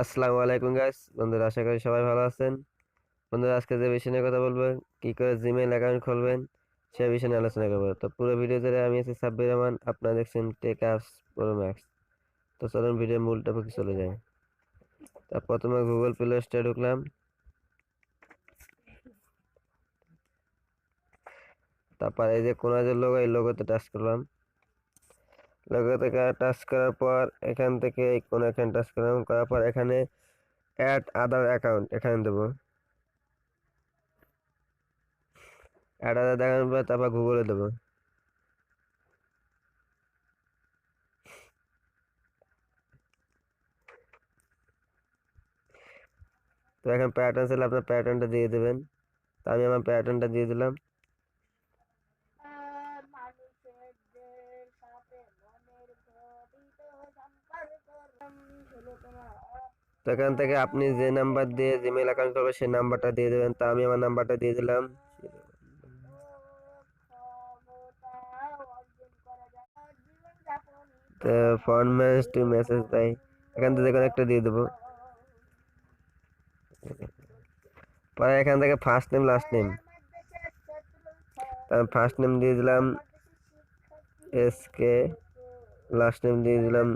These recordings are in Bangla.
আসসালামু আলাইকুম গাইস বন্ধুরা, আশা করি সবাই ভালো আছেন। বন্ধুরা, আজকে যে বিষয় নিয়ে কথা বলব, কি করে জিমেইল অ্যাকাউন্ট খুলবেন, সে বিষয় নিয়ে আলোচনা করব। তো পুরো ভিডিও জুড়ে আমি আছি সাব্বির রহমান, আপনারা দেখছেন টেক অ্যাপস প্রো ম্যাক্স তো চলুন ভিডিও মূল টপিকে চলে যাই। তা প্রথমে গুগল প্লে স্টোরে ঢুকলাম। তারপর এই যে কোনো যে লোগো এই লোগোতে টাচ করলাম। লোগো থেকে টাচ করার পর এখান থেকে কোনো এখানে টাচ করার পর এখানে অ্যাড আদার অ্যাকাউন্ট এখানে দেবো। অ্যাড আদার দেখানোর পর তারপর গুগলে দেবো। তো এখন প্যাটার্ন ছিল, আপনার প্যাটার্নটা দিয়ে দেবেন। তো আমি আমার প্যাটার্নটা দিয়ে দিলাম। তো এখান থেকে আপনি যে নাম্বার দিয়ে জিমেল অ্যাকাউন্ট করবেন, সেই নাম্বারটা দিয়ে দেবেন। তা আমি আমার নাম্বারটা দিয়ে দিলাম। ফোন মেসেজ টু মেসেজ তাই। এখান থেকে কোনো একটা দিয়ে দেবো। পরে এখান থেকে ফার্স্ট নেম লাস্ট নেম তার ফার্স্ট নেম দিয়ে দিলাম এস কে লাস্ট নেম দিয়ে দিলাম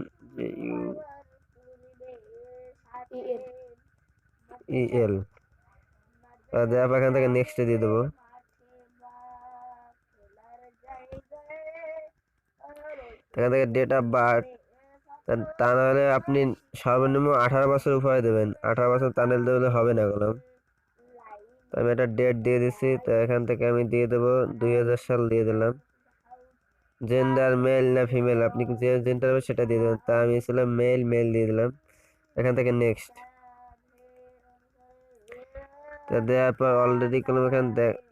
ইউ ই এল দেওয়ার পর এখান থেকে নেক্সটে দিয়ে দেবো। এখান থেকে ডেট অফ বার্থ তা নাহলে আপনি সর্বনিম্ন আঠারো বছর উপরে দেবেন। আঠারো বছর তা নাহলে দিলে হবে না গেলাম তো আমি একটা ডেট দিয়ে দিচ্ছি, তো এখান থেকে আমি দিয়ে দেবো, দুই হাজার সাল দিয়ে দিলাম। জেন্ডার মেল না ফিমেল আপনি যে জেন্ডার হবে সেটা দিয়ে দেবেন। তা আমি ছিলাম মেল মেল দিয়ে দিলাম। এখান থেকে নেক্সট দেওয়ার পর অলরেডি কোনো এখানে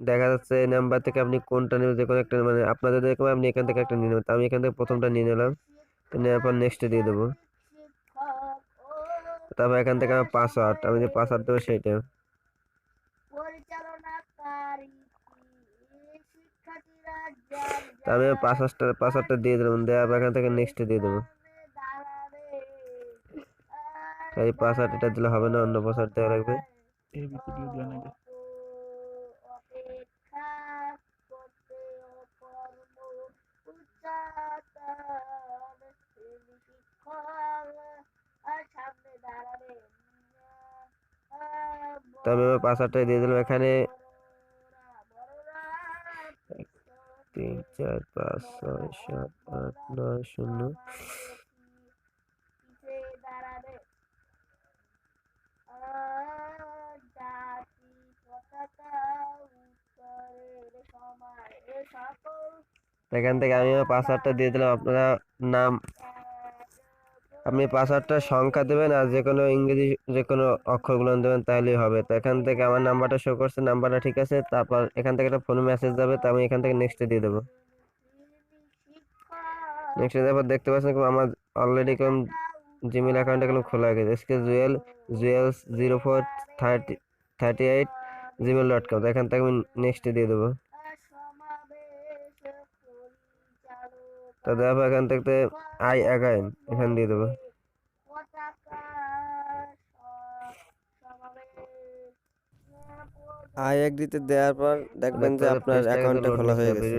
দেখা যাচ্ছে এই নাম্বার থেকে আপনি কোনটা নেবেন, যে কোনো একটা মানে আপনাদের যেরকম আপনি এখান থেকে একটা নিয়ে নেবেন। আমি এখান থেকে প্রথমটা নিয়ে নিলাম। তো নেওয়ার পর নেক্সটে দিয়ে দেবো। তারপর এখান থেকে আমার পাসওয়ার্ড আমি যে পাসওয়ার্ড দেবো সেইটা আমি পাসওয়ার্ডটা পাসওয়ার্ডটা দিয়ে দিলাম। দেওয়ার পর এখান থেকে নেক্সটে দিয়ে দেবো। এই পাসওয়ার্ড এটা দিলে হবে না অন্য পাঁচ পাসওয়ার্ড দেওয়া লাগবে এবিসিডি দেওয়া নাকি তো আমি আমার পাসওয়ার্ডটা দিয়ে দিলাম এখানে। তিন চার পাঁচ ছয় সাত আট নয় শূন্য। এখান থেকে আমি আমার পাসওয়ার্ডটা দিয়ে দিলাম। আপনারা নাম, আপনি পাসওয়ার্ডটা সংখ্যা দেবেন আর যে কোনো ইংরেজি যে কোনো অক্ষরগুলো দেবেন তাহলেই হবে। তো এখান থেকে আমার নাম্বারটা শো করছে নাম্বারটা ঠিক আছে, তারপর এখান থেকে একটা ফোন মেসেজ যাবে, তো আমি এখান থেকে নেক্সটে দিয়ে দেবো। নেক্সটে দেওয়ার পর দেখতে পাচ্ছেন আমার অলরেডি কোন জিমেল অ্যাকাউন্ট এখানে খোলা গেছে। SK Jewel Jewel zero four thirty thirty eight Gmail dot com তো এখান থেকে আমি নেক্সটে দিয়ে দেবো। তো এখান থেকে আই অ্যাকাউন্ট এখানে দিয়ে দেবো। আই এগ্রিতে দেওয়ার পর দেখবেন যে আপনার অ্যাকাউন্টটা খোলা হয়ে গেছে।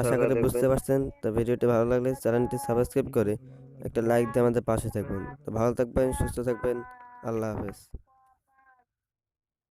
আশা করি বুঝতে পারছেন। তো ভিডিওটি ভালো লাগলে চ্যানেলটি সাবস্ক্রাইব করে একটা লাইক দিয়ে আমাদের পাশে থাকবেন। তো ভালো থাকবেন সুস্থ থাকবেন। আল্লাহ হাফেজ।